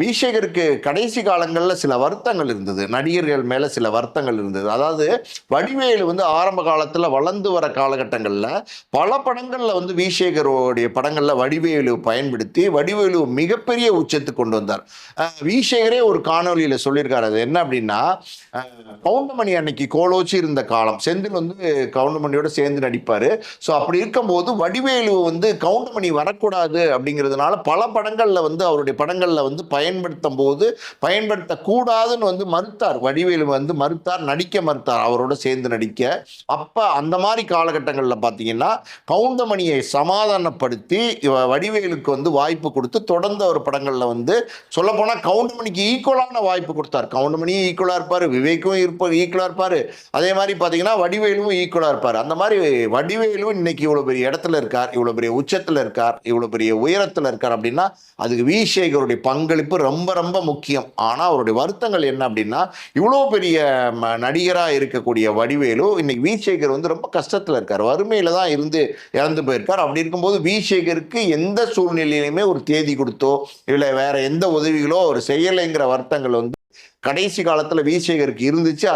விஷேகருக்கு கடைசி காலங்களில் சில வருத்தங்கள் இருந்தது. நடிகர்கள் மேலே சில வருத்தங்கள் இருந்தது. அதாவது வடிவேலு வந்து ஆரம்ப காலத்தில் வளர்ந்து வர காலகட்டங்களில் பல படங்களில் வந்து விஷேகருடைய படங்களில் வடிவேலு பயன்படுத்தி வடிவேலு மிகப்பெரிய உச்சத்துக்கு கொண்டு வந்தார். விஷேகரே ஒரு காணொலியில் சொல்லியிருக்காரு. அது என்ன அப்படின்னா கவுண்டமணி அன்னைக்கு கோலோச்சி இருந்த காலம். செந்தில் வந்து கவுண்டமணியோட சேர்ந்து நடிப்பார். ஸோ அப்படி இருக்கும்போது வடிவேலு வந்து கவுண்டமணி வரக்கூடாது அப்படிங்கிறதுனால பல படங்களில் வந்து அவருடைய படங்களில் வந்து பயன்படுத்தும் போது பயன்படுத்தக்கூடாதுன்னு வந்து மறுத்தார். வடிவேலு வந்து மறுத்தார் நடிக்க மறுத்தார் அவரோட சேர்ந்து நடிக்க. அப்போ அந்த மாதிரி காலகட்டங்களில் பார்த்தீங்கன்னா கவுண்டமணியை சமாதானப்படுத்தி வடிவேலுக்கு வந்து வாய்ப்பு கொடுத்து தொடர்ந்து அவர் படங்களில் வந்து சொல்லப்போனால் கவுண்டமணிக்கு ஈக்குவலான வாய்ப்பு கொடுத்தார். கவுண்டமணியும் ஈக்குவலாக இருப்பார் விவேக்கும் இருப்பார் ஈக்குவலாக இருப்பார். அதே மாதிரி பார்த்தீங்கன்னா வடிவேலுவும் ஈக்குவலாக இருப்பார். அந்த மாதிரி வடிவேலும் இன்னைக்கு இவ்வளோ பெரிய இடத்துல இருக்கார் இவ்வளோ பெரிய உச்சத்தில் இருக்கார் இவ்வளோ பெரிய உயரத்தில் இருக்கார் அப்படின்னா அதுக்கு வி. சேகருடைய பங்களிப்பு ரொம்ப ரொம்ப முக்கியம். ஆனால் அவருடைய வருத்தங்கள் என்ன அப்படின்னா இவ்வளோ பெரிய நடிகராக இருக்கக்கூடிய வடிவேலு இன்னைக்கு வி சேகர் வந்து ரொம்ப கஷ்டத்தில் இருக்கார். வறுமையில தான் இருந்து இறந்து போயிருக்கார். அப்படி இருக்கும்போது வி சேகருக்கு எந்த சூழ்நிலையிலுமே ஒரு தேதி கொடுத்தோ இல்லை வேற எந்த உதவிகளோ அவர் செய்யலைங்கிற வருத்தங்கள் வந்து கடைசி காலத்தில் விசேகருக்கு இருந்துச்சு.